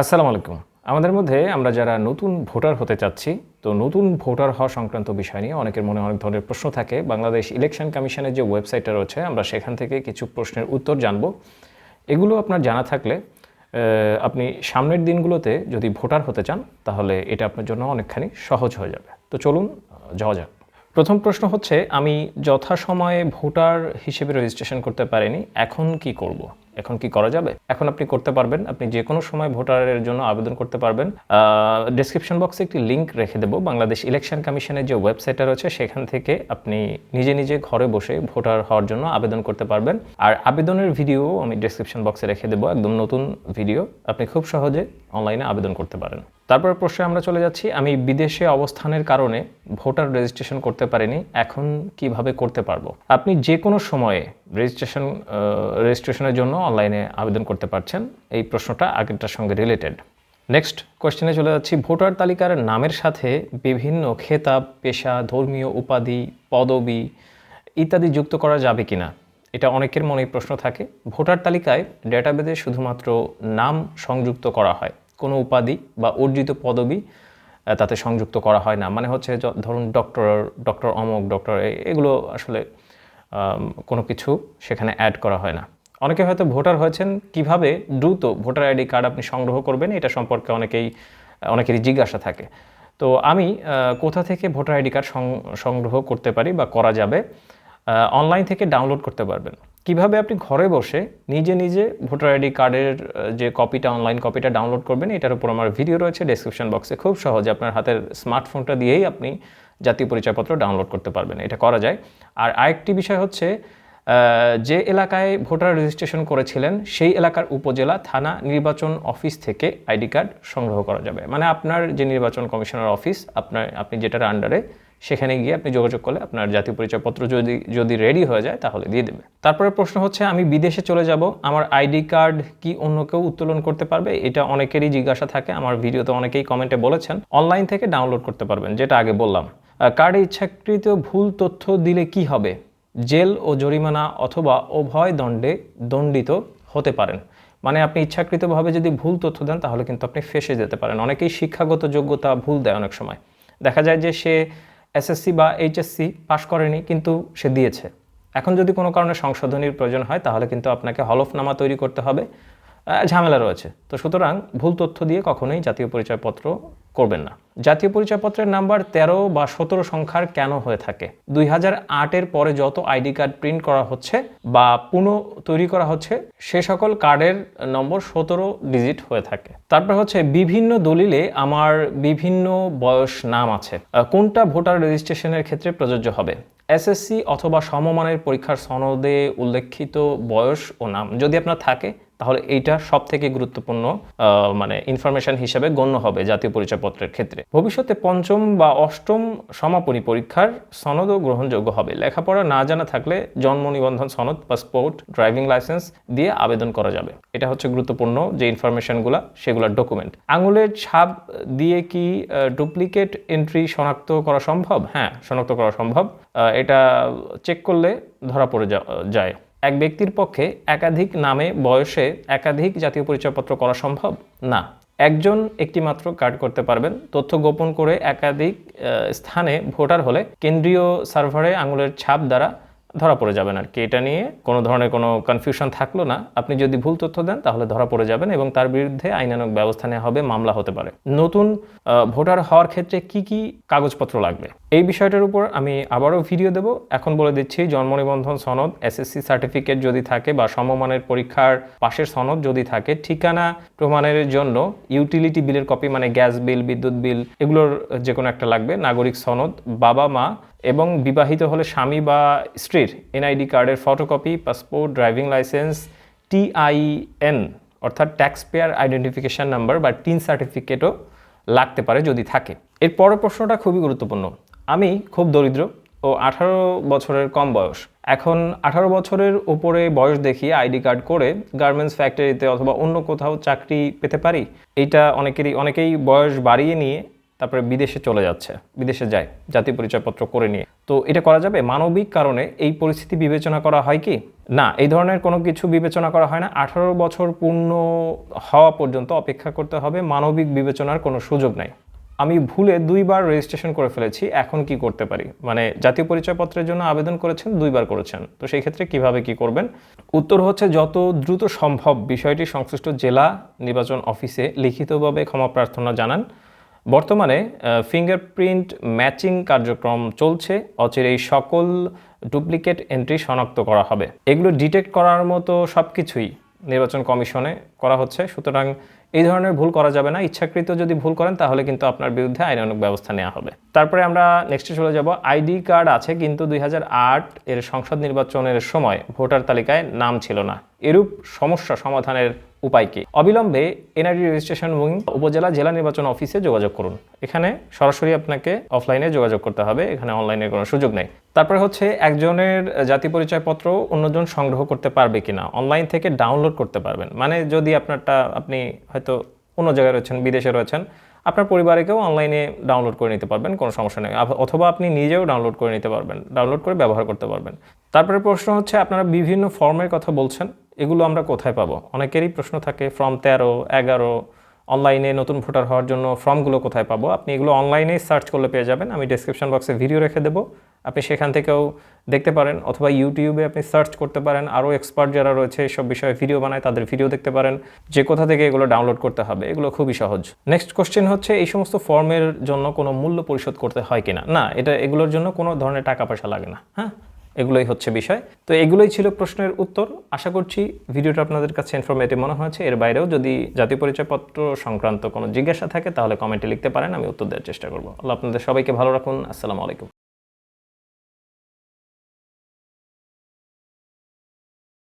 আসসালামু আলাইকুম। আমাদের মধ্যে আমরা যারা নতুন ভোটার হতে চাচ্ছি, তো নতুন ভোটার হওয়া সংক্রান্ত বিষয় নিয়ে অনেকের মনে অনেক ধরনের প্রশ্ন থাকে। বাংলাদেশ ইলেকশন কমিশনের যে ওয়েবসাইটটা রয়েছে, আমরা সেখান থেকে কিছু প্রশ্নের উত্তর জানব। এগুলো আপনার জানা থাকলে আপনি সামনের দিনগুলোতে যদি ভোটার হতে চান, তাহলে এটা আপনার জন্য অনেকখানি সহজ হয়ে যাবে। তো চলুন যাওয়া যাক। প্রথম প্রশ্ন হচ্ছে, আমি যথাসময়ে ভোটার হিসেবে রেজিস্ট্রেশন করতে পারিনি, এখন কি করব? এখন কি করা যাবে? এখন আপনি করতে পারবেন, আপনি যে কোনো সময় ভোটারের জন্য আবেদন করতে পারবেন। ডেসক্রিপশন বক্সে একটি লিংক রেখে দেবো, বাংলাদেশ ইলেকশন কমিশনের যে ওয়েবসাইটটা রয়েছে, সেখান থেকে আপনি নিজে নিজে ঘরে বসে ভোটার হওয়ার জন্য আবেদন করতে পারবেন। আর আবেদনের ভিডিও আমি ডেসক্রিপশন বক্সে রেখে দেবো, একদম নতুন ভিডিও আপনি খুব সহজে অনলাইনে আবেদন করতে পারেন। তারপর প্রশ্নে আমরা চলে যাচ্ছি, আমি বিদেশে অবস্থানের কারণে ভোটার রেজিস্ট্রেশন করতে পারিনি, এখন কীভাবে করতে পারব? আপনি যে কোনো সময়ে রেজিস্ট্রেশন রেজিস্ট্রেশনের জন্য অনলাইনে আবেদন করতে পারছেন। এই প্রশ্নটা আগেরটার সঙ্গে রিলেটেড নেক্সট কোয়েশ্চেনে চলে যাচ্ছি। ভোটার তালিকার নামের সাথে বিভিন্ন খেতাব, পেশা, ধর্মীয় উপাধি, পদবি ইত্যাদি যুক্ত করা যাবে কিনা? এটা অনেকের মনেই প্রশ্ন থাকে। ভোটার তালিকায় ডেটাবেজে শুধুমাত্র নাম সংযুক্ত করা হয়। কোনো উপাধি বা অর্জিত পদবি তাতে সংযুক্ত করা হয় না। মানে হচ্ছে ধরুন ডক্টর ডক্টর অমক ডক্টর এগুলো আসলে কোনো কিছু সেখানে অ্যাড করা হয় না। অনেকে হয়তো ভোটার হয়েছেন, কীভাবে দ্রুত ভোটার আইডি কার্ড আপনি সংগ্রহ করবেন, এটা সম্পর্কে অনেকেই, অনেকেরই জিজ্ঞাসা থাকে। তো আমি কোথা থেকে ভোটার আইডি কার্ড সংগ্রহ করতে পারি বা করা যাবে অনলাইন থেকে ডাউনলোড করতে পারবেন। কীভাবে আপনি ঘরে বসে নিজে নিজে ভোটার আইডি কার্ডের যে কপিটা অনলাইন কপিটা ডাউনলোড করবেন, এটার উপর আমার ভিডিও রয়েছে ডেসক্রিপশন বক্সে খুব সহজে আপনার হাতের স্মার্টফোনটা দিয়েই আপনি জাতীয় পরিচয়পত্র ডাউনলোড করতে পারবেন, এটা করা যায়। আর আরেকটি বিষয় হচ্ছে যে এলাকায় ভোটার রেজিস্ট্রেশন করেছিলেন, সেই এলাকার উপজেলা থানা নির্বাচন অফিস থেকে আইডি কার্ড সংগ্রহ করা যাবে। মানে আপনার যে নির্বাচন কমিশনার অফিস আপনার, আপনি যেটার আন্ডারে সেখানে গিয়ে আপনি যোগাযোগ করলে আপনার জাতীয় পরিচয়পত্র যদি যদি রেডি হয়ে যায়, তাহলে দিয়ে দেবে। তারপরে প্রশ্ন হচ্ছে, আমি বিদেশে চলে যাব, আমার আইডি কার্ড কি অন্য কেউ উত্তোলন করতে পারবে? এটা অনেকেরই জিজ্ঞাসা থাকে, আমার ভিডিওতে অনেকেই কমেন্টে বলেছেন। অনলাইন থেকে ডাউনলোড করতে পারবেন, যেটা আগে বললাম। কার্ডে ইচ্ছাকৃত ভুল তথ্য দিলে কি হবে? জেল ও জরিমানা অথবা উভয় দণ্ডে দণ্ডিত হতে পারেন। মানে আপনি ইচ্ছাকৃতভাবে যদি ভুল তথ্য দেন, তাহলে কিন্তু আপনি ফেসে যেতে পারেন। অনেকেই শিক্ষাগত যোগ্যতা ভুল দেয় অনেক সময়। দেখা যায় যে সে এসএসসি বা এইচএসসি পাশ করেনি, কিন্তু সে দিয়েছে। এখন যদি কোনো কারণে সংশোধনীর প্রয়োজন হয়, তাহলে কিন্তু আপনাকে হলফনামা তৈরি করতে হবে। ঝামেলা রয়েছে। তো সুতরাং ভুল তথ্য দিয়ে কখনোই জাতীয় পরিচয়পত্র করবেন না। জাতীয় পরিচয়পত্রের নাম্বার তেরো বা সতেরো সংখ্যার কেন হয়ে থাকে? দুই আটের পরে যত আইডি কার্ড প্রিন্ট করা হচ্ছে বা পুনঃ তৈরি করা হচ্ছে, সে সকল কার্ডের নম্বর সতেরো ডিজিট হয়ে থাকে। তারপর হচ্ছে বিভিন্ন দলিলে আমার বিভিন্ন বয়স নাম আছে। কোনটা ভোটার রেজিস্ট্রেশনের ক্ষেত্রে প্রযোজ্য হবে? এসএসসি অথবা সমমানের পরীক্ষার সনদে উল্লেখিত বয়স ও নাম যদি আপনার থাকে তাহলে এইটা সব থেকে গুরুত্বপূর্ণ মানে ইনফরমেশন হিসেবে গণ্য হবে জাতীয় পরিচয়পত্রের ক্ষেত্রে। ভবিষ্যতে পঞ্চম বা অষ্টম সমাপনী পরীক্ষার সনদও গ্রহণযোগ্য হবে। লেখাপড়া না জানা থাকলে জন্ম নিবন্ধন সনদ পাসপোর্ট ড্রাইভিং লাইসেন্স দিয়ে আবেদন করা যাবে। এটা হচ্ছে গুরুত্বপূর্ণ যে ইনফরমেশনগুলো সেগুলোর ডকুমেন্ট আঙুলের ছাপ দিয়ে কি ডুপ্লিকেট এন্ট্রি শনাক্ত করা সম্ভব? হ্যাঁ শনাক্ত করা সম্ভব। এটা চেক করলে ধরা পড়ে যায়। এক ব্যক্তির পক্ষে একাধিক নামে বয়সে একাধিক জাতীয় পরিচয়পত্র করা সম্ভব? না। একজন একটি মাত্র কার্ড করতে পারবেন। তথ্য গোপন করে একাধিক স্থানে ভোটার হলে কেন্দ্রীয় সার্ভারে আঙুলের ছাপ দ্বারা ধরা পড়ে যাবেন আর কি। এটা নিয়ে কোনো ধরনের কোনো কনফিউশন থাকল না। আপনি যদি ভুল তথ্য দেন, তাহলে ধরা পড়ে যাবেন এবং তার বিরুদ্ধে আইনানক ব্যবস্থা নেওয়া হবে। মামলা হতে পারে। নতুন ভোটার হওয়ার ক্ষেত্রে কি কি কাগজপত্র লাগবে? এই বিষয়টার উপর আমি আবারও ভিডিও দেব। এখন বলে দিচ্ছি, জন্ম নিবন্ধন সনদ এসএসসি সার্টিফিকেট যদি থাকে বা সমমানের পরীক্ষার পাশের সনদ যদি থাকে, ঠিকানা প্রমাণের জন্য ইউটিলিটি বিলের কপি মানে গ্যাস বিল, বিদ্যুৎ বিল এগুলোর যে কোনো একটা লাগবে, নাগরিক সনদ, বাবা মা এবং বিবাহিত হলে স্বামী বা স্ত্রীর এনআইডি কার্ডের photocopy passport driving licence TIN অর্থাৎ ট্যাক্স পেয়ার আইডেন্টিফিকেশন নাম্বার বা টিন সার্টিফিকেটও লাগতে পারে যদি থাকে। এর পরের প্রশ্নটা খুবই গুরুত্বপূর্ণ। আমি খুব দরিদ্র ও আঠারো বছরের কম বয়স। এখন আঠারো বছরের উপরে বয়স দেখিয়ে আইডি কার্ড করে গার্মেন্টস ফ্যাক্টরিতে অথবা অন্য কোথাও চাকরি পেতে পারি। এইটা অনেকেরই, অনেকেই বয়স বাড়িয়ে নিয়ে তারপরে বিদেশে চলে যাচ্ছে, বিদেশে যায়, জাতীয় পরিচয়পত্র করে নিয়ে। তো এটা করা যাবে? মানবিক কারণে এই পরিস্থিতি বিবেচনা করা হয় কি? না, এই ধরনের কোনো কিছু বিবেচনা করা হয় না। আঠারো বছর পূর্ণ হওয়া পর্যন্ত অপেক্ষা করতে হবে। মানবিক বিবেচনার কোনো সুযোগ নাই। আমি ভুলে দুইবার রেজিস্ট্রেশন করে ফেলেছি, এখন কি করতে পারি? মানে জাতীয় পরিচয়পত্রের জন্য আবেদন করেছেন, দুইবার করেছেন। তো সেই ক্ষেত্রে কীভাবে কি করবেন? উত্তর হচ্ছে, যত দ্রুত সম্ভব বিষয়টি সংশ্লিষ্ট জেলা নির্বাচন অফিসে লিখিতভাবে ক্ষমা প্রার্থনা জানান। বর্তমানে ফিঙ্গারপ্রিন্ট ম্যাচিং কার্যক্রম চলছে অচিরেই সকল ডুপ্লিকেট এন্ট্রি শনাক্ত করা হবে। এগুলো ডিটেক্ট করার মতো সব কিছুই নির্বাচন কমিশনে করা হচ্ছে। সুতরাং এই ধরনের ভুল করা যাবে না। ইচ্ছাকৃত যদি ভুল করেন, তাহলে কিন্তু আপনার বিরুদ্ধে আইনানুগ ব্যবস্থা নেওয়া হবে। তারপরে আমরা নেক্সটে চলে যাব। আইডি কার্ড আছে, কিন্তু দুই হাজার আট এর সংসদ নির্বাচনের সময় ভোটার তালিকায় নাম ছিল না। এরূপ সমস্যা সমাধানের উপায় কি? অবিলম্বে এনআইডি রেজিস্ট্রেশন উইং উপজেলা জেলা নির্বাচন অফিসে যোগাযোগ করুন। এখানে সরাসরি আপনাকে অফলাইনে যোগাযোগ করতে হবে। এখানে অনলাইনে কোনো সুযোগ নেই। তারপরে হচ্ছে একজনের জাতি পরিচয়পত্র অন্যজন সংগ্রহ করতে পারবে কিনা? অনলাইন থেকে ডাউনলোড করতে পারবেন। মানে যদি আপনারটা আপনি হয়তো অন্য জায়গায় রয়েছেন, বিদেশে রয়েছেন, আপনার পরিবারেকেও অনলাইনে ডাউনলোড করে নিতে পারবেন, কোনো সমস্যা নেই। অথবা আপনি নিজেও ডাউনলোড করে নিতে পারবেন ডাউনলোড করে ব্যবহার করতে পারবেন। তারপরে প্রশ্ন হচ্ছে, আপনারা বিভিন্ন ফর্মের কথা বলছেন, এগুলো আমরা কোথায় পাবো? অনেকেরই প্রশ্ন থাকে ফর্ম তেরো, এগারো অনলাইনে নতুন ভোটার হওয়ার জন্য ফর্মগুলো কোথায় পাবো? আপনি এগুলো অনলাইনে সার্চ করলে পেয়ে যাবেন, আমি ডেসক্রিপশন বক্সে ভিডিও রেখে দেবো। আপনি সেখান থেকেও দেখতে পারেন অথবা ইউটিউবে আপনি সার্চ করতে পারেন। আরও এক্সপার্ট যারা রয়েছে, এসব বিষয়ে ভিডিও বানায় তাদের ভিডিও দেখতে পারেন। যে কোথা থেকে এগুলো ডাউনলোড করতে হবে, এগুলো খুবই সহজ। নেক্সট কোশ্চেন হচ্ছে, এই সমস্ত ফর্মের জন্য কোনো মূল্য পরিশোধ করতে হয় কিনা? না, এটা এগুলোর জন্য কোনো ধরনের টাকা পয়সা লাগে না হ্যাঁ? এগুলোই হচ্ছে বিষয়। তো এগুলোই ছিল প্রশ্নের উত্তর। আশা করছি ভিডিওটা আপনাদের কাছে ইনফরমেটিভ মনে হয়েছে। এর বাইরেও যদি জাতীয় পরিচয়পত্র সংক্রান্ত কোনো জিজ্ঞাসা থাকে, তাহলে কমেন্টে লিখতে পারেন, আমি উত্তর দেওয়ার চেষ্টা করব। আল্লাহ আপনাদের সবাইকে ভালো রাখুন। আসসালামু আলাইকুম।